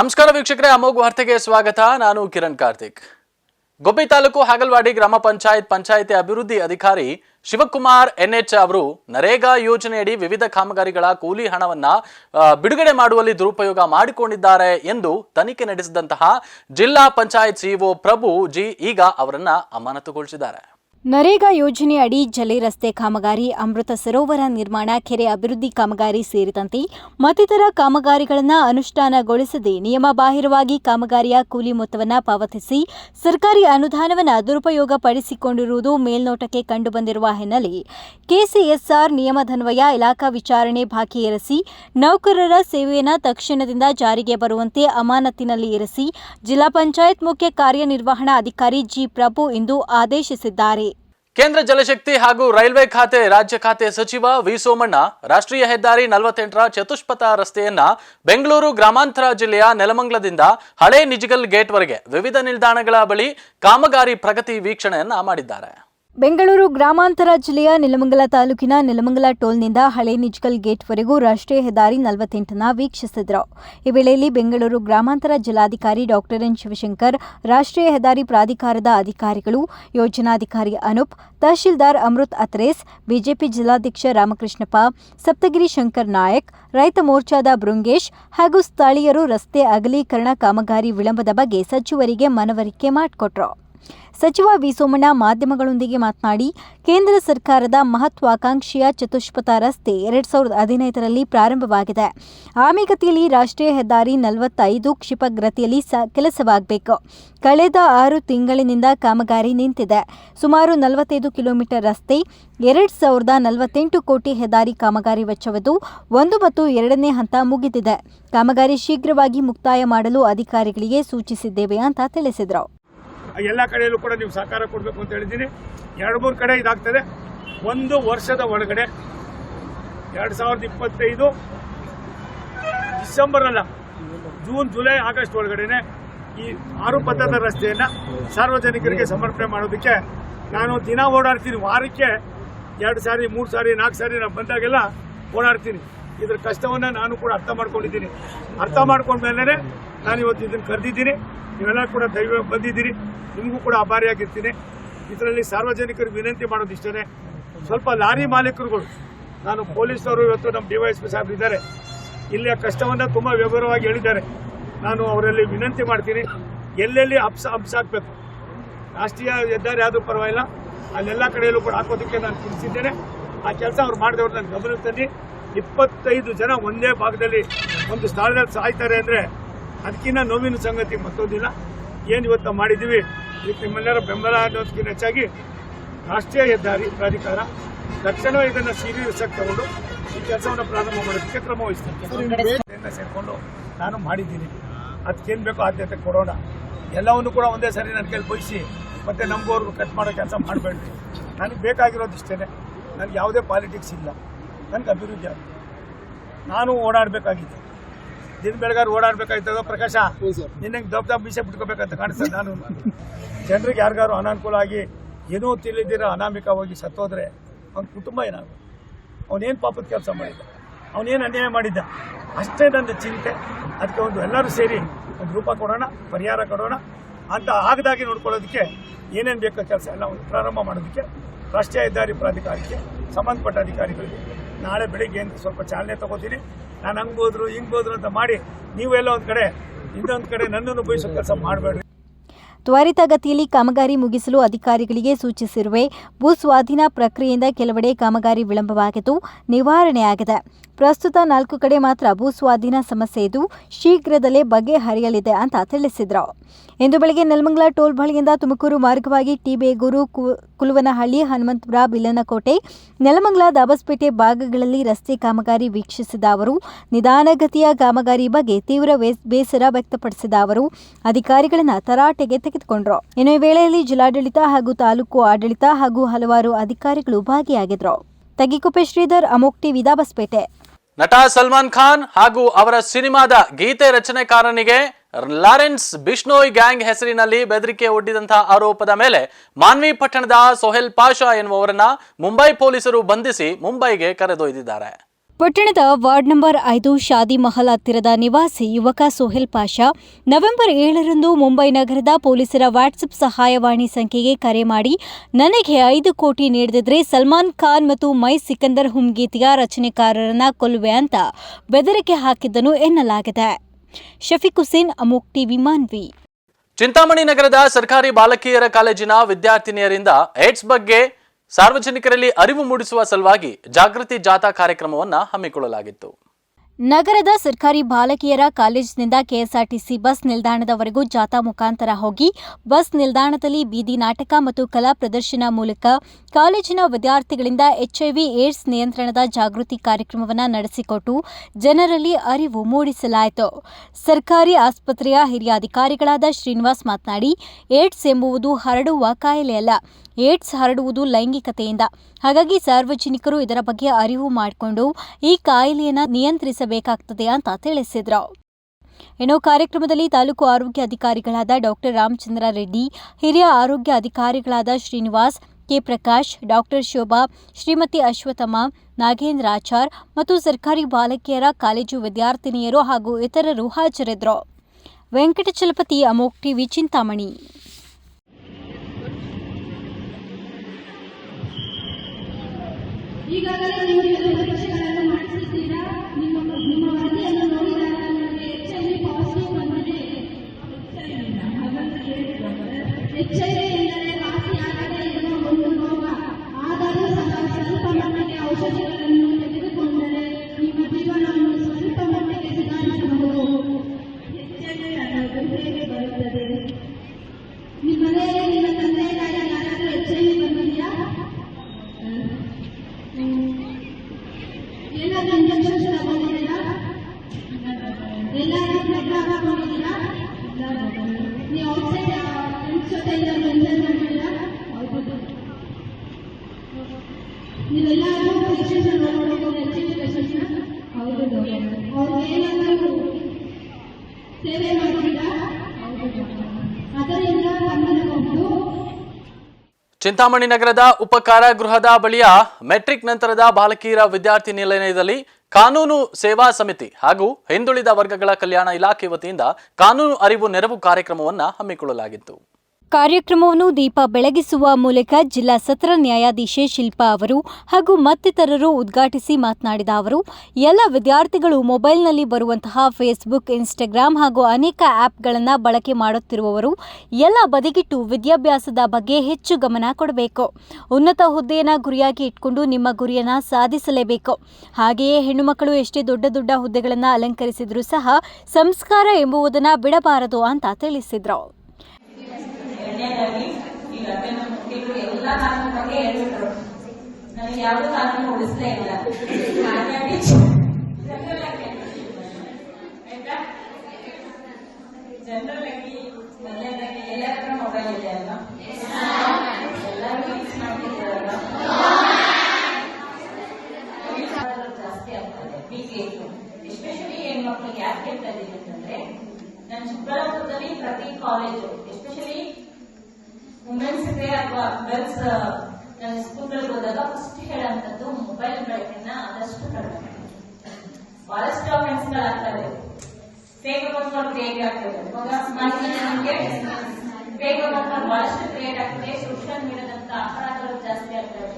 ನಮಸ್ಕಾರ ವೀಕ್ಷಕರೇ, ಅಮೋಘ ವಾರ್ತೆಗೆ ಸ್ವಾಗತ. ನಾನು ಕಿರಣ್ ಕಾರ್ತಿಕ್. ಗೊಬ್ಬಿ ತಾಲೂಕು ಹಾಗಲವಾಡಿ ಗ್ರಾಮ ಪಂಚಾಯತ್ ಪಂಚಾಯಿತಿ ಅಭಿವೃದ್ಧಿ ಅಧಿಕಾರಿ ಶಿವಕುಮಾರ್ ಎನ್ಎಚ್ ಅವರು ನರೇಗಾ ಯೋಜನೆಯಡಿ ವಿವಿಧ ಕಾಮಗಾರಿಗಳ ಕೂಲಿ ಹಣವನ್ನ ಬಿಡುಗಡೆ ಮಾಡುವಲ್ಲಿ ದುರುಪಯೋಗ ಮಾಡಿಕೊಂಡಿದ್ದಾರೆ ಎಂದು ತನಿಖೆ ನಡೆಸಿದಂತಹ ಜಿಲ್ಲಾ ಪಂಚಾಯತ್ ಸಿಇಒ ಪ್ರಭು ಜಿ ಈಗ ಅವರನ್ನ ಅಮಾನತುಗೊಳಿಸಿದ್ದಾರೆ. ನರೇಗಾ ಯೋಜನೆಯಡಿ ಜಲೆ ರಸ್ತೆ ಕಾಮಗಾರಿ, ಅಮೃತ ಸರೋವರ ನಿರ್ಮಾಣ, ಕೆರೆ ಅಭಿವೃದ್ಧಿ ಕಾಮಗಾರಿ ಸೇರಿದಂತೆ ಮತ್ತಿತರ ಕಾಮಗಾರಿಗಳನ್ನು ಅನುಷ್ಠಾನಗೊಳಿಸದೆ ನಿಯಮಬಾಹಿರವಾಗಿ ಕಾಮಗಾರಿಯ ಕೂಲಿ ಮೊತ್ತವನ್ನು ಪಾವತಿಸಿ ಸರ್ಕಾರಿ ಅನುದಾನವನ್ನು ದುರುಪಯೋಗ ಪಡಿಸಿಕೊಂಡಿರುವುದು ಮೇಲ್ನೋಟಕ್ಕೆ ಕಂಡುಬಂದಿರುವ ಹಿನ್ನೆಲೆ ಕೆಸಿಎಸ್ಆರ್ ನಿಯಮದನ್ವಯ ಇಲಾಖಾ ವಿಚಾರಣೆ ಬಾಕಿ ಇರಿಸಿ ನೌಕರರ ಸೇವೆಯನ್ನು ತಕ್ಷಣದಿಂದ ಜಾರಿಗೆ ಬರುವಂತೆ ಅಮಾನತಿನಲ್ಲಿ ಇರಿಸಿ ಜಿಲ್ಲಾ ಪಂಚಾಯತ್ ಮುಖ್ಯ ಕಾರ್ಯನಿರ್ವಹಣಾ ಅಧಿಕಾರಿ ಜಿ ಪ್ರಭು ಇಂದು ಆದೇಶಿಸಿದ್ದಾರೆ. ಕೇಂದ್ರ ಜಲಶಕ್ತಿ ಹಾಗೂ ರೈಲ್ವೆ ಖಾತೆ ರಾಜ್ಯ ಖಾತೆ ಸಚಿವ ವಿ ಸೋಮಣ್ಣ ರಾಷ್ಟ್ರೀಯ ಹೆದ್ದಾರಿ ನಲವತ್ತೆಂಟರ ಚತುಷ್ಪಥ ರಸ್ತೆಯನ್ನ ಬೆಂಗಳೂರು ಗ್ರಾಮಾಂತರ ಜಿಲ್ಲೆಯ ನೆಲಮಂಗಲದಿಂದ ಹಳೆ ನಿಜಗಲ್ ಗೇಟ್ವರೆಗೆ ವಿವಿಧ ನಿಲ್ದಾಣಗಳ ಬಳಿ ಕಾಮಗಾರಿ ಪ್ರಗತಿ ವೀಕ್ಷಣೆಯನ್ನ ಮಾಡಿದ್ದಾರೆ. ಬೆಂಗಳೂರು ಗ್ರಾಮಾಂತರ ಜಿಲ್ಲೆಯ ನೆಲಮಂಗಲ ತಾಲೂಕಿನ ನೆಲಮಂಗಲ ಟೋಲ್ನಿಂದ ಹಳೆ ನಿಜ್ಗಲ್ ಗೇಟ್ವರೆಗೂ ರಾಷ್ಟ್ರೀಯ ಹೆದ್ದಾರಿ ನಲವತ್ತೆಂಟನ್ನ ವೀಕ್ಷಿಸಿದರು. ಈ ವೇಳೆಯಲ್ಲಿ ಬೆಂಗಳೂರು ಗ್ರಾಮಾಂತರ ಜಿಲ್ಲಾಧಿಕಾರಿ ಡಾಕ್ಟರ್ ಎನ್ ಶಿವಶಂಕರ್, ರಾಷ್ಟ್ರೀಯ ಹೆದ್ದಾರಿ ಪ್ರಾಧಿಕಾರದ ಅಧಿಕಾರಿಗಳು ಯೋಜನಾಧಿಕಾರಿ ಅನೂಪ್, ತಹಶೀಲ್ದಾರ್ ಅಮೃತ್ ಅತ್ರೇಸ್, ಬಿಜೆಪಿ ಜಿಲ್ಲಾಧ್ಯಕ್ಷ ರಾಮಕೃಷ್ಣಪ್ಪ, ಸಪ್ತಗಿರಿ ಶಂಕರ್ ನಾಯಕ್, ರೈತ ಮೋರ್ಚಾದ ಬೃಂಗೇಶ್ ಹಾಗೂ ಸ್ಥಳೀಯರು ರಸ್ತೆ ಅಗಲೀಕರಣ ಕಾಮಗಾರಿ ವಿಳಂಬದ ಬಗ್ಗೆ ಸಚಿವರಿಗೆ ಮನವರಿಕೆ ಮಾಡಿಕೊಟ್ರು. ಸಚಿವ ವಿ ಸೋಮಣ್ಣ ಮಾಧ್ಯಮಗಳೊಂದಿಗೆ ಮಾತನಾಡಿ, ಕೇಂದ್ರ ಸರ್ಕಾರದ ಮಹತ್ವಾಕಾಂಕ್ಷೆಯ ಚತುಷ್ಪಥ ರಸ್ತೆ ಎರಡ್ ಸಾವಿರದ ಹದಿನೈದರಲ್ಲಿ ಪ್ರಾರಂಭವಾಗಿದೆ. ಆಮೆಗತಿಯಲ್ಲಿ ರಾಷ್ಟ್ರೀಯ ಹೆದ್ದಾರಿ ನಲವತ್ತೈದು ಕ್ಷಿಪಗ್ರತಿಯಲ್ಲಿ ಸ, ಕೆಲಸವಾಗಬೇಕು. ಕಳೆದ ಆರು ತಿಂಗಳಿನಿಂದ ಕಾಮಗಾರಿ ನಿಂತಿದೆ. ಸುಮಾರು ನಲವತ್ತೈದು ಕಿಲೋಮೀಟರ್ ರಸ್ತೆ, ಎರಡ್ ಸಾವಿರದ ನಲವತ್ತೆಂಟು ಕೋಟಿ ಹೆದ್ದಾರಿ ಕಾಮಗಾರಿ ವೆಚ್ಚವದು ಒಂದು ಮತ್ತು ಎರಡನೇ ಹಂತ ಮುಗಿದಿದೆ. ಕಾಮಗಾರಿ ಶೀಘ್ರವಾಗಿ ಮುಕ್ತಾಯ ಮಾಡಲು ಅಧಿಕಾರಿಗಳಿಗೆ ಸೂಚಿಸಿದ್ದೇವೆ ಅಂತ ತಿಳಿಸಿದರು. ಎಲ್ಲ ಕಡೆಯಲ್ಲೂ ಕೂಡ ನೀವು ಸಹಕಾರ ಕೊಡಬೇಕು ಅಂತ ಹೇಳಿದ್ದೀನಿ. ಎರಡು ಮೂರು ಕಡೆ ಇದಾಗ್ತದೆ. ಒಂದು ವರ್ಷದ ಒಳಗಡೆ ಎರಡು ಸಾವಿರದ ಇಪ್ಪತ್ತೈದು ಡಿಸೆಂಬರ್ ಅಲ್ಲ ಜೂನ್, ಜುಲೈ, ಆಗಸ್ಟ್ ಒಳಗಡೆನೆ ಈ ಆರು ಪಥದ ರಸ್ತೆಯನ್ನು ಸಾರ್ವಜನಿಕರಿಗೆ ಸಮರ್ಪಣೆ ಮಾಡೋದಕ್ಕೆ ನಾನು ದಿನ ಓಡಾಡ್ತೀನಿ. ವಾರಕ್ಕೆ ಎರಡು ಸಾರಿ, ಮೂರು ಸಾರಿ, ನಾಲ್ಕು ಸಾರಿ ನಾನು ಬಂದಾಗೆಲ್ಲ ಓಡಾಡ್ತೀನಿ. ಇದ್ರ ಕಷ್ಟವನ್ನು ನಾನು ಕೂಡ ಅರ್ಥ ಮಾಡ್ಕೊಂಡಿದ್ದೀನಿ. ಅರ್ಥ ಮಾಡ್ಕೊಂಡ್ಮೇಲೆ ನಾನು ಇವತ್ತು ಇದನ್ನು ಕರೆದಿದ್ದೀನಿ. ನೀವೆಲ್ಲ ಕೂಡ ದೈವ ಬಂದಿದ್ದೀರಿ. ನಿಮಗೂ ಕೂಡ ಆಭಾರಿಯಾಗಿರ್ತೀನಿ ಇದರಲ್ಲಿ ಸಾರ್ವಜನಿಕರಿಗೆ ವಿನಂತಿ ಮಾಡೋದು ಇಷ್ಟೇ ಸ್ವಲ್ಪ ಲಾರಿ ಮಾಲೀಕರುಗಳು, ನಾನು ಪೊಲೀಸರು ಇವತ್ತು ನಮ್ಮ ಡಿ ಸಾಹೇಬ್ರು ಇದ್ದಾರೆ. ಇಲ್ಲಿಯ ಕಷ್ಟವನ್ನು ತುಂಬ ವಿವರವಾಗಿ ಹೇಳಿದ್ದಾರೆ. ನಾನು ಅವರಲ್ಲಿ ವಿನಂತಿ ಮಾಡ್ತೀನಿ, ಎಲ್ಲೆಲ್ಲಿ ಹಬ್ಸ ಹಬ್ಸ ಹಾಕಬೇಕು ರಾಷ್ಟ್ರೀಯ ಹೆದ್ದಾರಿ ಆದರೂ ಪರವಾಗಿಲ್ಲ, ಅಲ್ಲೆಲ್ಲ ಕಡೆಯಲ್ಲೂ ಕೂಡ ಹಾಕೋದಕ್ಕೆ ನಾನು ತಿಳಿಸಿದ್ದೇನೆ. ಆ ಕೆಲಸ ಅವ್ರು ಮಾಡಿದವರು ನಾನು ಗಮನಕ್ಕೆ ತಂದು ಇಪ್ಪತ್ತೈದು ಜನ ಒಂದೇ ಭಾಗದಲ್ಲಿ ಒಂದು ಸ್ಥಳದಲ್ಲಿ ಸಾಯ್ತಾರೆ ಅಂದರೆ ಅದಕ್ಕಿಂತ ನೋವಿನ ಸಂಗತಿ ಮತ್ತೊಂದಿಲ್ಲ. ಏನು ಇವತ್ತು ಮಾಡಿದೀವಿ ಮಾಡಿದ್ದೀವಿ? ಇದಕ್ಕೆ ನಿಮ್ಮೆಲ್ಲರ ಬೆಂಬಲ ಅನ್ನೋದಕ್ಕಿಂತ ಹೆಚ್ಚಾಗಿ ರಾಷ್ಟ್ರೀಯ ಹೆದ್ದಾರಿ ಪ್ರಾಧಿಕಾರ ತಕ್ಷಣ ಇದನ್ನು ಸೀರಿಯಸ್ ಆಗಿ ತಗೊಂಡು ಈ ಕೆಲಸವನ್ನು ಪ್ರಾರಂಭ ಮಾಡೋದಕ್ಕೆ ಕ್ರಮ ವಹಿಸ್ತೇನೆ ಸೇರಿಕೊಂಡು ನಾನು ಮಾಡಿದ್ದೀನಿ. ಅದಕ್ಕೇನು ಬೇಕೋ ಆದ್ಯತೆ ಕೊಡೋಣ. ಎಲ್ಲವನ್ನು ಕೂಡ ಒಂದೇ ಸರಿ ನನ್ನ ಕೈಲಿ ಬಯಸಿ ಮತ್ತೆ ನಮಗೋರ್ಗು ಕಟ್ ಮಾಡೋ ಕೆಲಸ ಮಾಡಬೇಡ್ರಿ. ನನಗೆ ಬೇಕಾಗಿರೋದು ಇಷ್ಟೇ ನನಗೆ ಯಾವುದೇ ಪಾಲಿಟಿಕ್ಸ್ ಇಲ್ಲ. ನನಗೆ ಅಭಿವೃದ್ಧಿ ಆಗುತ್ತೆ ನಾನು ಓಡಾಡಬೇಕಾಗಿತ್ತು ದಿನ ಬೆಳಗಾರು ಓಡಾಡಬೇಕಾಯ್ತದ ಪ್ರಕಾಶ? ನಿನ್ನಂಗೆ ದಬ್ ದಬ್ ಮೀಸೆ ಬಿಟ್ಕೋಬೇಕಂತ ಕಾಣಿಸ್ತದೆ ನಾನು. ಜನರಿಗೆ ಯಾರಿಗಾರು ಅನಾನುಕೂಲ ಆಗಿ ಏನೂ ತಿಳಿದಿರ ಅನಾಮಿಕವಾಗಿ ಸತ್ತೋದ್ರೆ ಅವ್ನ ಕುಟುಂಬ ಏನಾಗ? ಅವನೇನು ಪಾಪದ ಕೆಲಸ ಮಾಡಿದ್ದ? ಅವನೇನು ಅನ್ಯಾಯ ಮಾಡಿದ್ದ? ಅಷ್ಟೇ ನನ್ನ ಚಿಂತೆ. ಅದಕ್ಕೆ ಒಂದು ಎಲ್ಲರೂ ಸೇರಿ ಒಂದು ರೂಪ ಕೊಡೋಣ ಪರಿಹಾರ ಕೊಡೋಣ. ಅಂತ ಆಗದಾಗಿ ನೋಡ್ಕೊಳ್ಳೋದಕ್ಕೆ ಏನೇನು ಬೇಕೋ ಕೆಲಸ ಎಲ್ಲ ಒಂದು ಪ್ರಾರಂಭ ಮಾಡೋದಕ್ಕೆ ರಾಷ್ಟ್ರೀಯ ಹೆದ್ದಾರಿ ಪ್ರಾಧಿಕಾರಕ್ಕೆ ಸಂಬಂಧಪಟ್ಟ ಅಧಿಕಾರಿಗಳಿಗೆ. ನಾಳೆ ಬೆಳಿಗ್ಗೆ ಸ್ವಲ್ಪ ಚಾಲನೆ ತಗೋತೀನಿ. ನಾನು ಹಂಗೆ ಹೋದ್ರು, ಹಿಂಗೆ ಹೋದ್ರು ಅಂತ ಮಾಡಿ ನೀವೆಲ್ಲ ಒಂದು ಕಡೆ, ಇನ್ನೊಂದು ಕಡೆ ನನ್ನನ್ನು ಬಯಸೋ ಕೆಲಸ ಮಾಡಬೇಡ್ರಿ. ತ್ವರಿತಗತಿಯಲ್ಲಿ ಕಾಮಗಾರಿ ಮುಗಿಸಲು ಅಧಿಕಾರಿಗಳಿಗೆ ಸೂಚಿಸಿರುವೆ. ಭೂ ಸ್ವಾಧೀನ ಪ್ರಕ್ರಿಯೆಯಿಂದ ಕೆಲವೆಡೆ ಕಾಮಗಾರಿ ವಿಳಂಬವಾಗಿದ್ದು ನಿವಾರಣೆಯಾಗಿದೆ. ಪ್ರಸ್ತುತ ನಾಲ್ಕು ಕಡೆ ಮಾತ್ರ ಭೂ ಸ್ವಾಧೀನ ಸಮಸ್ಯೆ ಇದ್ದು ಶೀಘ್ರದಲ್ಲೇ ಬಗೆಹರಿಯಲಿದೆ ಅಂತ ತಿಳಿಸಿದರು. ಇಂದು ಬೆಳಗ್ಗೆ ನೆಲಮಂಗಲ ಟೋಲ್ ಬಳಿಯಿಂದ ತುಮಕೂರು ಮಾರ್ಗವಾಗಿ ಟಿಬೇಗೂರು ಕುಲುವನಹಳ್ಳಿ, ಹನುಮಂತಪುರ, ಬಿಲ್ಲನಕೋಟೆ, ನೆಲಮಂಗಲ ದಾಬಸ್ಪೇಟೆ ಭಾಗಗಳಲ್ಲಿ ರಸ್ತೆ ಕಾಮಗಾರಿ ವೀಕ್ಷಿಸಿದ ಅವರು, ನಿಧಾನಗತಿಯ ಕಾಮಗಾರಿ ಬಗ್ಗೆ ತೀವ್ರ ಬೇಸರ ವ್ಯಕ್ತಪಡಿಸಿದ ಅವರು, ಅಧಿಕಾರಿಗಳನ್ನು ತರಾಟೆಗೆ ತೆಗೆದುಕೊಂಡರು. ಇನ್ನು ವೇಳೆಯಲ್ಲಿ ಜಿಲ್ಲಾಡಳಿತ ಹಾಗೂ ತಾಲೂಕು ಆಡಳಿತ ಹಾಗೂ ಹಲವಾರು ಅಧಿಕಾರಿಗಳು ಭಾಗಿಯಾಗಿದ್ದರು ತಗಿಕುಪ್ಪೆ ಶ್ರೀಧರ್, ಅಮೋಕ್ ಟಿವಿ, ದಾಬಸ್ಪೇಟೆ. ನಟ ಸಲ್ಮಾನ್ ಖಾನ್ ಹಾಗೂ ಅವರ ಸಿನಿಮಾದ ಗೀತೆ ರಚನೆಕಾರನಿಗೆ ಲಾರೆನ್ಸ್ ಬಿಷ್ಣೋಯ್ ಗ್ಯಾಂಗ್ ಹೆಸರಿನಲ್ಲಿ ಬೆದರಿಕೆ ಒಡ್ಡಿದಂತಹ ಆರೋಪದ ಮೇಲೆ ಮಾನ್ವಿ ಪಟ್ಟಣದ ಸೊಹೆಲ್ ಪಾಷಾ ಎನ್ನುವವರನ್ನ ಮುಂಬೈ ಪೊಲೀಸರು ಬಂಧಿಸಿ ಮುಂಬೈಗೆ ಕರೆದೊಯ್ದಿದ್ದಾರೆ. ಪಟ್ಟಣದ ವಾರ್ಡ್ ನಂಬರ್ ಐದು ಶಾದಿ ಮಹಲ್ ಹತ್ತಿರದ ನಿವಾಸಿ ಯುವಕ ಸೋಹೇಲ್ ಪಾಷಾ ನವೆಂಬರ್ ಏಳರಂದು ಮುಂಬೈ ನಗರದ ಪೊಲೀಸರ ವಾಟ್ಸಪ್ ಸಹಾಯವಾಣಿ ಸಂಖ್ಯೆಗೆ ಕರೆ ಮಾಡಿ, ನನಗೆ ಐದು ಕೋಟಿ ನೀಡದಿದ್ರೆ ಸಲ್ಮಾನ್ ಖಾನ್ ಮತ್ತು ಮೈ ಸಿಕಂದರ್ ಹುಮ್ಗೀತಿಯ ರಚನೆಕಾರರನ್ನ ಕೊಲ್ಲುವೆ ಅಂತ ಬೆದರಿಕೆ ಹಾಕಿದ್ದನು ಎನ್ನಲಾಗಿದೆ. ಶಫೀಕ್ ಹುಸೇನ್, ಅಮೋಕ್ ಟಿವಿ, ಮಾನ್ವಿ. ಚಿಂತಾಮಣಿ ನಗರದ ಸರ್ಕಾರಿ ಬಾಲಕಿಯರ ಕಾಲೇಜಿನ ವಿದ್ಯಾರ್ಥಿನಿಯರಿಂದ ಏಡ್ಸ್ ಬಗ್ಗೆ ಸಾರ್ವಜನಿಕರಲ್ಲಿ ಅರಿವು ಮೂಡಿಸುವ ಸಲುವಾಗಿ ಜಾಗೃತಿ ಜಾಥಾ ಕಾರ್ಯಕ್ರಮವನ್ನ ಹಮ್ಮಿಕೊಳ್ಳಲಾಗಿತ್ತು. ನಗರದ ಸರ್ಕಾರಿ ಬಾಲಕಿಯರ ಕಾಲೇಜಿನಿಂದ ಕೆಎಸ್ಆರ್ಟಿಸಿ ಬಸ್ ನಿಲ್ದಾಣದವರೆಗೂ ಜಾಥಾ ಮುಖಾಂತರ ಹೋಗಿ ಬಸ್ ನಿಲ್ದಾಣದಲ್ಲಿ ಬೀದಿ ನಾಟಕ ಮತ್ತು ಕಲಾ ಪ್ರದರ್ಶನ ಮೂಲಕ ಕಾಲೇಜಿನ ವಿದ್ಯಾರ್ಥಿಗಳಿಂದ ಎಚ್ಐವಿ ಏಡ್ಸ್ ನಿಯಂತ್ರಣದ ಜಾಗೃತಿ ಕಾರ್ಯಕ್ರಮವನ್ನು ನಡೆಸಿಕೊಟ್ಟು ಜನರಲ್ಲಿ ಅರಿವು ಮೂಡಿಸಲಾಯಿತು. ಸರ್ಕಾರಿ ಆಸ್ಪತ್ರೆಯ ಹಿರಿಯ ಅಧಿಕಾರಿಗಳಾದ ಶ್ರೀನಿವಾಸ್ ಮಾತನಾಡಿ, ಏಡ್ಸ್ ಎಂಬುವುದು ಹರಡುವ ಕಾಯಿಲೆಯಲ್ಲ ಏಡ್ಸ್ ಹರಡುವುದು ಲೈಂಗಿಕತೆಯಿಂದ. ಹಾಗಾಗಿ ಸಾರ್ವಜನಿಕರು ಇದರ ಬಗ್ಗೆ ಅರಿವು ಮಾಡಿಕೊಂಡು ಈ ಕಾಯಿಲೆಯನ್ನು ನಿಯಂತ್ರಿಸಬೇಕಾಗ್ತದೆ ಅಂತ ತಿಳಿಸಿದರು. ಇನ್ನು ಕಾರ್ಯಕ್ರಮದಲ್ಲಿ ತಾಲೂಕು ಆರೋಗ್ಯ ಅಧಿಕಾರಿಗಳಾದ ಡಾಕ್ಟರ್ ರಾಮಚಂದ್ರ ರೆಡ್ಡಿ, ಹಿರಿಯ ಆರೋಗ್ಯ ಅಧಿಕಾರಿಗಳಾದ ಶ್ರೀನಿವಾಸ್, ಕೆ ಪ್ರಕಾಶ್, ಡಾಕ್ಟರ್ ಶೋಭಾ, ಶ್ರೀಮತಿ ಅಶ್ವಥಮ್ಮ ನಾಗೇಂದ್ರ ಆಚಾರ್ ಮತ್ತು ಸರ್ಕಾರಿ ಬಾಲಕಿಯರ ಕಾಲೇಜು ವಿದ್ಯಾರ್ಥಿನಿಯರು ಹಾಗೂ ಇತರರು ಹಾಜರಿದ್ದರು. ವೆಂಕಟಚಲಪತಿ ಅಮೋಕ್ ಟಿವಿ ಚಿಂತಾಮಣಿ. ಈಗಾಗಲೇ Thank you. ಸೇವೆ ಬಂದಿರಬಹುದು ಚಿಂತಾಮಣಿ ನಗರದ ಉಪಕಾರ ಕಾರಾಗೃಹದ ಬಳಿಯ ಮೆಟ್ರಿಕ್ ನಂತರದ ಬಾಲಕಿಯರ ವಿದ್ಯಾರ್ಥಿ ನಿಲಯದಲ್ಲಿ ಕಾನೂನು ಸೇವಾ ಸಮಿತಿ ಹಾಗೂ ಹಿಂದುಳಿದ ವರ್ಗಗಳ ಕಲ್ಯಾಣ ಇಲಾಖೆ ವತಿಯಿಂದ ಕಾನೂನು ಅರಿವು ನೆರವು ಕಾರ್ಯಕ್ರಮವನ್ನು ಹಮ್ಮಿಕೊಳ್ಳಲಾಗಿತ್ತು. ಕಾರ್ಯಕ್ರಮವನ್ನು ದೀಪ ಬೆಳಗಿಸುವ ಮೂಲಕ ಜಿಲ್ಲಾ ಸತ್ರ ನ್ಯಾಯಾಧೀಶೆ ಶಿಲ್ಪಾ ಅವರು ಹಾಗೂ ಮತ್ತಿತರರು ಉದ್ಘಾಟಿಸಿ ಮಾತನಾಡಿದ ಅವರು, ಎಲ್ಲ ವಿದ್ಯಾರ್ಥಿಗಳು ಮೊಬೈಲ್ನಲ್ಲಿ ಬರುವಂತಹ ಫೇಸ್ಬುಕ್ ಇನ್ಸ್ಟಾಗ್ರಾಂ ಹಾಗೂ ಅನೇಕ ಆ್ಯಪ್ಗಳನ್ನು ಬಳಕೆ ಮಾಡುತ್ತಿರುವವರು ಎಲ್ಲ ಬದಿಗಿಟ್ಟು ವಿದ್ಯಾಭ್ಯಾಸದ ಬಗ್ಗೆ ಹೆಚ್ಚು ಗಮನ ಕೊಡಬೇಕು. ಉನ್ನತ ಹುದ್ದೆಯನ್ನು ಗುರಿಯಾಗಿ ಇಟ್ಕೊಂಡು ನಿಮ್ಮ ಗುರಿಯನ್ನು ಸಾಧಿಸಲೇಬೇಕು. ಹಾಗೆಯೇ ಹೆಣ್ಣುಮಕ್ಕಳು ಎಷ್ಟೇ ದೊಡ್ಡ ದೊಡ್ಡ ಹುದ್ದೆಗಳನ್ನು ಅಲಂಕರಿಸಿದರೂ ಸಹ ಸಂಸ್ಕಾರ ಎಂಬುವುದನ್ನು ಬಿಡಬಾರದು ಅಂತ ತಿಳಿಸಿದರು. ಎರಡನೇದಾಗಿ ಈಗ ಅತ್ಯಂತ ಮುಖ್ಯಗಳು ಎಲ್ಲ ಕಾನೂನು ಬಗ್ಗೆ ಹೇಳ್ಬಿಟ್ರು ನನಗೆ ಯಾವುದೂ ಕಾನೂನು ಉಳಿಸ್ಲೇ ಇಲ್ಲ. ಹಾಗಾಗಿ ಜನರಲ್ ಆಗಿ ಆಯ್ತಾ? ಜನರಲ್ ಆಗಿ ಮೊದಲನೇದಾಗಿ ಎಲ್ಲರ ಹತ್ರ ಮೊಬೈಲ್ ಇದೆ ಅಲ್ವಾ? ಎಲ್ಲರಿಗೂ ಯೂಸ್ ಮಾಡ್ತಿದ್ದಾರಲ್ವಾ? ಜಾಸ್ತಿ ಆಗ್ತದೆ ಬಿ ಕೇರ್ಫುಲ್ ಎಸ್ಪೆಷಲಿ ಹೆಣ್ಮಕ್ಳಿಗೆ ಯಾಕೆ ಹೇಳ್ತಾ ಇದ್ದೀನಿ ಅಂತಂದ್ರೆ ನನ್ನ ಚಿಕ್ಕಬಳ್ಳಾಪುರದಲ್ಲಿ ಪ್ರತಿ ಕಾಲೇಜು ಎಸ್ಪೆಷಲಿ ಇದೆ ಅಥವಾ ಗರ್ಲ್ಸ್ ನನ್ನ ಸ್ಕೂಲ್ಗಳಿಗೆ ಹೋದಾಗ ಫಸ್ಟ್ ಹೇಳುವಂತದ್ದು ಮೊಬೈಲ್ ಬಳಕೆನ ಆದಷ್ಟು ಕಡಿಮೆ. ಬಹಳಷ್ಟು ಅಫೆನ್ಸ್ಗಳಾಗ್ತವೆ ಬೇಗ ಅಕೌಂಟ್ಗಳು ಕ್ರಿಯೇಟ್ ಆಗ್ತದೆ. ಇವಾಗ ಫೇಕ್ ಅಕೌಂಟ್ ಬಹಳಷ್ಟು ಕ್ರಿಯೇಟ್ ಆಗ್ತದೆ. ಸೋಷಿಯಲ್ ಮೀಡಿಯಾದಂತ ಅಪರಾಧಗಳು ಜಾಸ್ತಿ ಆಗ್ತವೆ.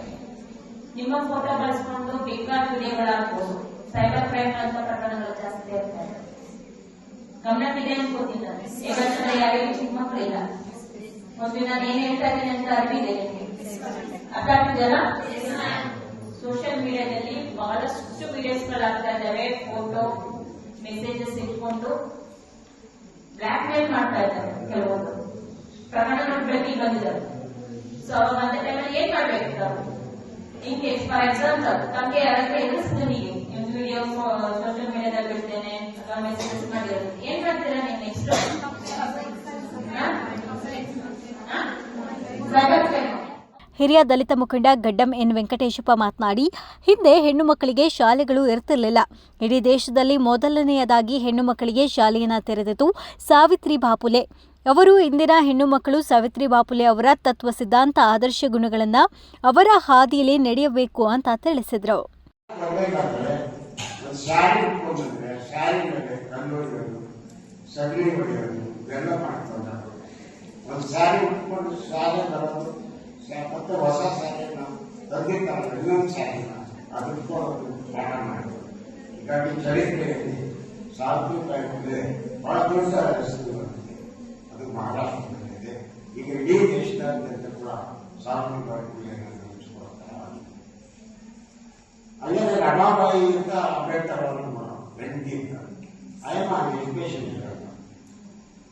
ನಿಮ್ಮ ಫೋಟೋ ಬಳಸ್ಕೊಂಡು ಬೇಕಾದ ವಿಡಿಯೋಗಳಾಗ್ಬೋದು. ಸೈಬರ್ ಕ್ರೈಮ್ ಅಂತ ಪ್ರಕರಣಗಳು ಜಾಸ್ತಿ ಆಗ್ತವೆ. ಗಮನವಿದೆ ಅನ್ಕೋತೀನಿ ಇದೆ ಯಾಕಂದ್ರೆ ಯಾರಿಗೂ ಚಿಕ್ಕ ಮಕ್ಕಳು ಇಲ್ಲ ಒಂದು ನಾನು ಏನ್ ಹೇಳ್ತಾ ಇದ್ದೀನಿ ಅಂತ ಅರಿವಿದೆ ನಿಮಗೆ ಅರ್ಥ ಆಗ್ತಿದೆಯಲ್ಲ ಸೋಷಿಯಲ್ ಮೀಡಿಯಾದಲ್ಲಿ ಬಹಳಷ್ಟು ವಿಡಿಯೋಸ್ಗಳಾಗ್ತಾ ಇದ್ದಾವೆ ಫೋಟೋ ಮೆಸೇಜಸ್ ಇಟ್ಕೊಂಡು ಬ್ಲಾಕ್ ಮೇಲ್ ಮಾಡ್ತಾ ಇದ್ದಾರೆ ಕೆಲವೊಂದು ಪ್ರಕರಣಗಳು ಬೆಳಕಿಗೆ ಬಂದಿದ್ದಾವೆ ಸೊ ಅವಾಗ ಅಂತ ಟೈಮಲ್ಲಿ ಏನ್ ಮಾಡ್ಬೇಕು ನಾವು ಇನ್ ಕೇಸ್ ಫಾರ್ ಎಕ್ಸಾಂಪಲ್ ತಮಗೆ ಯಾರಾದ್ರೂ ಎದುರಿಸಿದ ನೀವು ಒಂದು ವಿಡಿಯೋ ಸೋಷಿಯಲ್ ಮೀಡಿಯಾದಲ್ಲಿ ಬಿಡ್ತೇನೆ ಅಥವಾ ಮೆಸೇಜಸ್ ಮಾಡಿರೋದು ಏನ್ ಮಾಡ್ತೀರಾ ನೀವು ನೆಕ್ಸ್ಟ್ ಸೈಬರ್ ಕ್ರೈಮ್ ಹಿರಿಯ ದಲಿತ ಮುಖಂಡ ಗಡ್ಡಂ ಎನ್ ವೆಂಕಟೇಶಪ್ಪ ಮಾತನಾಡಿ, ಹಿಂದೆ ಹೆಣ್ಣು ಮಕ್ಕಳಿಗೆ ಶಾಲೆಗಳು ಇರುತ್ತಿರಲಿಲ್ಲ ಇಡೀ ದೇಶದಲ್ಲಿ ಮೊದಲನೆಯದಾಗಿ ಹೆಣ್ಣು ಮಕ್ಕಳಿಗೆ ಶಾಲೆಯನ್ನು ತೆರೆದಿತು ಸಾವಿತ್ರಿ ಬಾಪುಲೆ. ಅವರು ಇಂದಿನ ಹೆಣ್ಣು ಮಕ್ಕಳು ಸಾವಿತ್ರಿ ಬಾಪುಲೆ ಅವರ ತತ್ವ ಸಿದ್ಧಾಂತ ಆದರ್ಶ ಗುಣಗಳನ್ನು ಅವರ ಹಾದಿಯಲ್ಲಿ ನಡೆಯಬೇಕು ಅಂತ ತಿಳಿಸಿದರು. ಒಂದು ಸ್ಯಾರಿ ಉಟ್ಕೊಂಡು ಶಾಲೆ ಬರೋದು ಮತ್ತೆ ಹೊಸ ಸ್ಯಾರಿನ ಇನ್ನೊಂದು ಅದಕ್ಕೂ ಉಟ್ಕೊಳ್ಳೋದು ತ್ಯಾಗ ಮಾಡೋದು ಹೀಗಾಗಿ ಚರಿತ್ರೆಯಲ್ಲಿ ಸಾತ್ವಿಕ ಇದೆ ಬಹಳ ದೊಡ್ಡ ಹೆಸರು ಅದು ಮಹಾರಾಷ್ಟ್ರದಲ್ಲಿದೆ ಈಗ ಇಡೀ ದೇಶದಾದ್ಯಂತ ಕೂಡ ಸಾತ್ವಿಕ ಪೂಜೆಯನ್ನು ಹಂಚಿಕೊಳ್ತಾರೆ ಅಲ್ಲೇ ರಮಾಬಾಯಿ ಅಂತ ಅಂಬೇಡ್ಕರ್ ಅವರನ್ನು ಬೆಂಡಿ ಅಂತ ಆಯಮ್ಮ ಎಜುಕೇಶನ್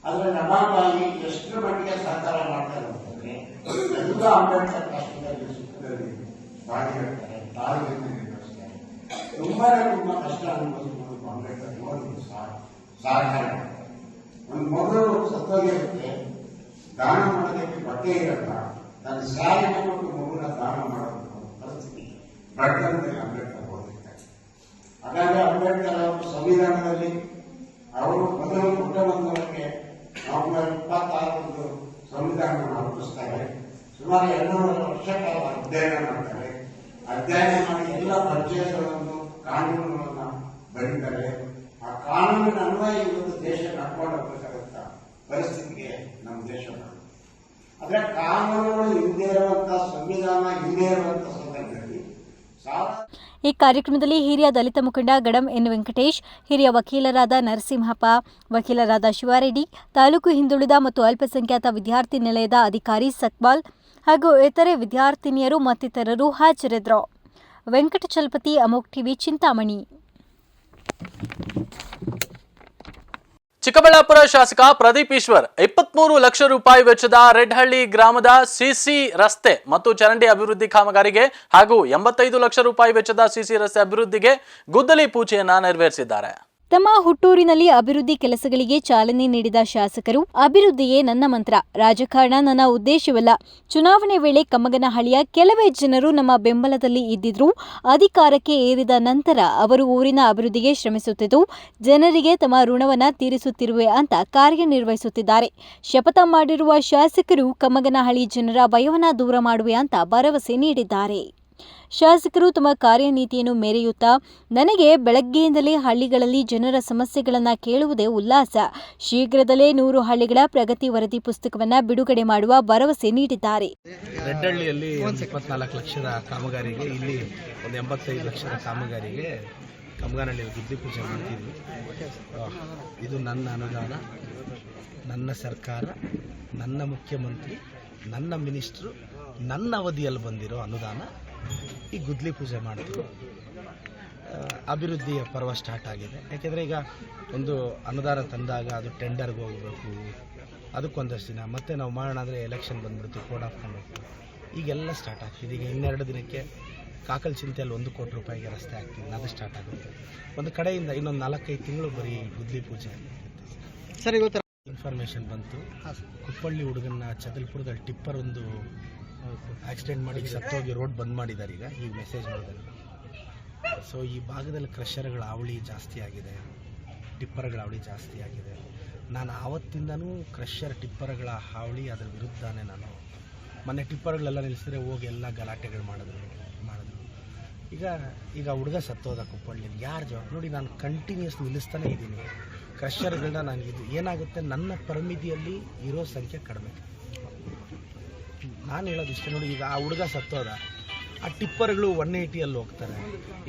ಅದರ ರಮಾಬಾಯಿ ಎಷ್ಟು ಮಟ್ಟಿಗೆ ಸಹಕಾರ ಮಾಡ್ತಾರೆ ಅಂಬೇಡ್ಕರ್ ಸುಖದಲ್ಲಿ ಭಾಗಿಯಾಗ್ತಾರೆ ತಾಳ್ಮೆಯಿಂದ ನಿರ್ವಹಿಸ್ತಾರೆ ತುಂಬಾನೇ ತುಂಬ ಕಷ್ಟ ಅನುಭವಿಸ್ಕೊಂಡು ಅಂಬೇಡ್ಕರ್ ಒಂದು ಮಾಡ್ತಾರೆ ಒಂದು ಮಗಳು ಸತ್ತೋಗಿರುತ್ತೆ ದಾನ ಮಾಡೋದಕ್ಕೆ ಬಟ್ಟೆ ಇರಲ್ಲ ನಾನು ಸ್ಯಾರಿನ ಕೊಟ್ಟು ಮಗುನ ದಾನ ಮಾಡೋದು ಅಂಬೇಡ್ಕರ್ ಓದಿರ್ತಾರೆ ಹಾಗಾಗಿ ಅಂಬೇಡ್ಕರ್ ಅವರು ಸಂವಿಧಾನದಲ್ಲಿ ಅವರು ಮೊದಲು ನವೆಂಬರ್ ಇಪ್ಪತ್ತಾರರಂದು ಸಂವಿಧಾನವನ್ನು ಅರ್ಪಿಸ್ತಾರೆ ಸುಮಾರು ಎರಡೂವರೆ ವರ್ಷ ಕಾಲ ಅಧ್ಯಯನ ಮಾಡ್ತಾರೆ. ಅಧ್ಯಯನ ಮಾಡಿ ಎಲ್ಲ ಪರಿಚಯಗಳನ್ನು ಕಾನೂನುಗಳನ್ನು ಬರೀತಾರೆ. ಆ ಕಾನೂನಿನ ಅನ್ವಯ ಇವತ್ತು ದೇಶ ನಡ್ಕೊಂಡು ಪರಿಸ್ಥಿತಿಗೆ ನಮ್ಮ ದೇಶ ಅಂದ್ರೆ ಕಾನೂನುಗಳು ಹಿಂದೆ ಇರುವಂತಹ ಸಂವಿಧಾನ ಹಿಂದೆ ಇರುವಂತಹ ಸಂದರ್ಭದಲ್ಲಿ ಸಾಲ ಈ ಕಾರ್ಯಕ್ರಮದಲ್ಲಿ ಹಿರಿಯ ದಲಿತ ಮುಖಂಡ ಗಡಂ ಎನ್ ವೆಂಕಟೇಶ್, ಹಿರಿಯ ವಕೀಲರಾದ ನರಸಿಂಹಪ್ಪ, ವಕೀಲರಾದ ಶಿವಾರೆಡ್ಡಿ, ತಾಲೂಕು ಹಿಂದುಳಿದ ಮತ್ತು ಅಲ್ಪಸಂಖ್ಯಾತ ವಿದ್ಯಾರ್ಥಿ ನಿಲಯದ ಅಧಿಕಾರಿ ಸಕ್ಬಾಲ್ ಹಾಗೂ ಇತರೆ ವಿದ್ಯಾರ್ಥಿನಿಯರು ಮತ್ತಿತರರು ಹಾಜರಿದ್ದರು. ವೆಂಕಟಚಲಪತಿ ಅಮೋಕ್ ಟಿವಿ, ಚಿಂತಾಮಣಿ. ಚಿಕ್ಕಬಳ್ಳಾಪುರ ಶಾಸಕ ಪ್ರದೀಪ್ ಈಶ್ವರ್ ಇಪ್ಪತ್ಮೂರು ಲಕ್ಷ ರೂಪಾಯಿ ವೆಚ್ಚದ ರೆಡ್ಹಳ್ಳಿ ಗ್ರಾಮದ ಸಿಸಿ ರಸ್ತೆ ಮತ್ತು ಚರಂಡಿ ಅಭಿವೃದ್ಧಿ ಕಾಮಗಾರಿಗೆ ಹಾಗೂ ಎಂಬತ್ತೈದು ಲಕ್ಷ ರೂಪಾಯಿ ವೆಚ್ಚದ ಸಿಸಿ ರಸ್ತೆ ಅಭಿವೃದ್ಧಿಗೆ ಗುದ್ದಲಿ ಪೂಜೆಯನ್ನು ನೆರವೇರಿಸಿದ್ದಾರೆ. ತಮ್ಮ ಹುಟ್ಟೂರಿನಲ್ಲಿ ಅಭಿವೃದ್ಧಿ ಕೆಲಸಗಳಿಗೆ ಚಾಲನೆ ನೀಡಿದ ಶಾಸಕರು, ಅಭಿವೃದ್ಧಿಯೇ ನನ್ನ ಮಂತ್ರ. ರಾಜಕಾರಣ ನನ್ನ ಉದ್ದೇಶವಲ್ಲ. ಚುನಾವಣೆ ವೇಳೆ ಕಮ್ಮಗನಹಳ್ಳಿಯ ಕೆಲವೇ ಜನರು ನಮ್ಮ ಬೆಂಬಲದಲ್ಲಿ ಇದ್ದಿದ್ರು, ಅಧಿಕಾರಕ್ಕೆ ಏರಿದ ನಂತರ ಅವರು ಊರಿನ ಅಭಿವೃದ್ಧಿಗೆ ಶ್ರಮಿಸುತ್ತಿದ್ದು, ಜನರಿಗೆ ತಮ್ಮ ಋಣವನ್ನು ತೀರಿಸುತ್ತಿರುವೆ ಅಂತ ಕಾರ್ಯನಿರ್ವಹಿಸುತ್ತಿದ್ದಾರೆ. ಶಪಥ ಮಾಡಿರುವ ಶಾಸಕರು ಕಮ್ಮಗನಹಳ್ಳಿ ಜನರ ಭಯವನ್ನ ದೂರ ಮಾಡುವೆ ಅಂತ ಭರವಸೆ ನೀಡಿದ್ದಾರೆ. ಶಾಸಕರು ತಮ್ಮ ಕಾರ್ಯನೀತಿಯನ್ನು ಮೆರೆಯುತ್ತಾ ನನಗೆ ಬೆಳಗ್ಗೆಯಿಂದಲೇ ಹಳ್ಳಿಗಳಲ್ಲಿ ಜನರ ಸಮಸ್ಯೆಗಳನ್ನು ಕೇಳುವುದೇ ಉಲ್ಲಾಸ. ಶೀಘ್ರದಲ್ಲೇ ನೂರು ಹಳ್ಳಿಗಳ ಪ್ರಗತಿ ವರದಿ ಪುಸ್ತಕವನ್ನು ಬಿಡುಗಡೆ ಮಾಡುವ ಭರವಸೆ ನೀಡಿದ್ದಾರೆ. ರೆಡ್ಡಳ್ಳಿಯಲ್ಲಿ ಇಪ್ಪತ್ನಾಲ್ಕು ಲಕ್ಷದ ಕಾಮಗಾರಿಗೆ, ಇಲ್ಲಿ ಒಂದು ಎಂಬತ್ತೈದು ಲಕ್ಷದ ಕಾಮಗಾರಿಗೆ ಕಮಗಾನಹಳ್ಳಿಯಲ್ಲಿ ಗುದ್ದಿ ಪೂಜೆ ಮಾಡ್ತಿದ್ವಿ ಇದು ನನ್ನ ಅನುದಾನ, ನನ್ನ ಸರ್ಕಾರ, ನನ್ನ ಮುಖ್ಯಮಂತ್ರಿ, ನನ್ನ ಮಿನಿಸ್ಟ್ರು, ನನ್ನ ಅವಧಿಯಲ್ಲಿ ಬಂದಿರೋ ಅನುದಾನ. ಈ ಗುದ್ಲಿ ಪೂಜೆ ಮಾಡ್ತೀವಿ ಅಭಿವೃದ್ಧಿಯ ಪರ್ವ ಸ್ಟಾರ್ಟ್ ಆಗಿದೆ. ಯಾಕೆಂದರೆ ಈಗ ಒಂದು ಅನುದಾನ ತಂದಾಗ ಅದು ಟೆಂಡರ್ಗೆ ಹೋಗಬೇಕು ಅದಕ್ಕೊಂದಷ್ಟು ದಿನ. ಮತ್ತೆ ನಾವು ಮಾಡೋಣ ಅಂದರೆ ಎಲೆಕ್ಷನ್ ಬಂದ್ಬಿಡ್ತು ಕೋಡ್ ಆಫ್ ಕಂಡಕ್ಟ್ ಈಗೆಲ್ಲ ಸ್ಟಾರ್ಟ್ ಆಗ್ತಿದೆ. ಈಗ ಇನ್ನೆರಡು ದಿನಕ್ಕೆ ಕಾಕಲ್ ಚಿಂತೆಯಲ್ಲಿ ಒಂದು ಕೋಟಿ ರೂಪಾಯಿಗೆ ರಸ್ತೆ ಆಗ್ತಿದೆ. ಅದು ಸ್ಟಾರ್ಟ್ ಆಗುತ್ತೆ. ಒಂದು ಕಡೆಯಿಂದ ಇನ್ನೊಂದು ನಾಲ್ಕೈದು ತಿಂಗಳು ಬರೀ ಗುದ್ಲಿ ಪೂಜೆ. ಸರ್ ಇವತ್ತು ಇನ್ಫಾರ್ಮೇಷನ್ ಬಂತು. ಕುಪ್ಪಳ್ಳಿ ಹುಡುಗನ ಚದಲ್ಪುರದಲ್ಲಿ ಟಿಪ್ಪರ್ ಒಂದು ಆಕ್ಸಿಡೆಂಟ್ ಮಾಡಿ ಸತ್ತೋಗಿ ರೋಡ್ ಬಂದ್ ಮಾಡಿದ್ದಾರೆ ಈಗ ಈ ಮೆಸೇಜ್ ಮಾಡಿದ್ದಾರೆ ಸೊ ಈ ಭಾಗದಲ್ಲಿ ಕ್ರಷರ್ಗಳ ಅವಳಿ ಜಾಸ್ತಿ ಆಗಿದೆ. ಟಿಪ್ಪರ್ಗಳ ಅವಳಿ ಜಾಸ್ತಿ ಆಗಿದೆ. ನಾನು ಆವತ್ತಿಂದನೂ ಕ್ರಷರ್ ಟಿಪ್ಪರ್ಗಳ ಹಾವಳಿ ಅದರ ವಿರುದ್ಧನೇ ನಾನು. ಮೊನ್ನೆ ಟಿಪ್ಪರ್ಗಳೆಲ್ಲ ನಿಲ್ಲಿಸಿದ್ರೆ ಹೋಗಿ ಎಲ್ಲ ಗಲಾಟೆಗಳು ಮಾಡಿದ್ರು ಮಾಡಿದ್ರು. ಈಗ ಈಗ ಹುಡುಗ ಸತ್ತೋದ ಕುಪ್ಪಳ್ಳಿಯಲ್ಲಿ ಯಾರು ಜವಾಬ್? ನೋಡಿ, ನಾನು ಕಂಟಿನ್ಯೂಸ್ ನಿಲ್ಲಿಸ್ತಾನೆ ಇದ್ದೀನಿ. ಕ್ರಷರ್ಗಳನ್ನ ನಾನು ಇದು ಏನಾಗುತ್ತೆ? ನನ್ನ ಪರಿಮಿತಿಯಲ್ಲಿ ಇರೋ ಸಂಖ್ಯೆ ಕಡಿಮೆ. ನಾನು ಹೇಳೋದು ಇಷ್ಟ. ನೋಡಿ ಈಗ ಆ ಹುಡುಗ ಸತ್ತೋದ. ಆ ಟಿಪ್ಪರ್ಗಳು ಒನ್ ಏಯ್ಟಿಯಲ್ಲಿ ಹೋಗ್ತಾರೆ.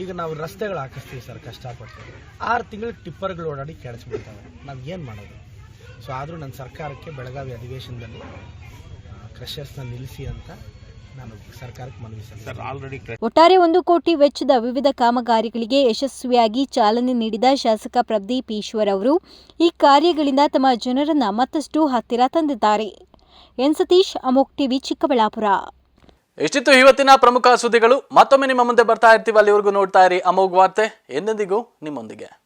ಈಗ ನಾವು ರಸ್ತೆಗಳು ಹಾಕಿಸ್ತೀವಿ ಸರ್ ಕಷ್ಟಪಟ್ಟು. ಆರು ತಿಂಗಳು ಟಿಪ್ಪರ್ಗಳು ಓಡಾಡಿ ಕೆಡಿಸ್ಬಿಡ್ತವೆ. ನಾವು ಏನು ಮಾಡೋದು? ಸೊ ಆದರೂ ನನ್ನ ಸರ್ಕಾರಕ್ಕೆ ಬೆಳಗಾವಿ ಅಧಿವೇಶನದಲ್ಲಿ ಕ್ರಷರ್ಸ್ನ ನಿಲ್ಲಿಸಿ ಅಂತ ನಾನು ಸರ್ಕಾರಕ್ಕೆ ಮನವಿ ಸಲ್ಲಿಸಿದೆ ಒಟ್ಟಾರೆ ಒಂದು ಕೋಟಿ ವೆಚ್ಚದ ವಿವಿಧ ಕಾಮಗಾರಿಗಳಿಗೆ ಯಶಸ್ವಿಯಾಗಿ ಚಾಲನೆ ನೀಡಿದ ಶಾಸಕ ಪ್ರದೀಪ್ ಈಶ್ವರ್ ಅವರು ಈ ಕಾರ್ಯಗಳಿಂದ ತಮ್ಮ ಜನರನ್ನ ಮತ್ತಷ್ಟು ಹತ್ತಿರ ತಂದಿದ್ದಾರೆ. ಎನ್ ಸತೀಶ್, ಅಮೋಕ್ ಟಿವಿ, ಚಿಕ್ಕಬಳ್ಳಾಪುರ. ಇಷ್ಟಿತ್ತು ಇವತ್ತಿನ ಪ್ರಮುಖ ಸುದ್ದಿಗಳು. ಮತ್ತೊಮ್ಮೆ ನಿಮ್ಮ ಮುಂದೆ ಬರ್ತಾ ಇರ್ತೀವಿ. ಅಲ್ಲಿವರೆಗೂ ನೋಡ್ತಾ ಇರಿ ಅಮೋಘ್ ವಾರ್ತೆ. ಎಂದೆಂದಿಗೂ ನಿಮ್ಮೊಂದಿಗೆ.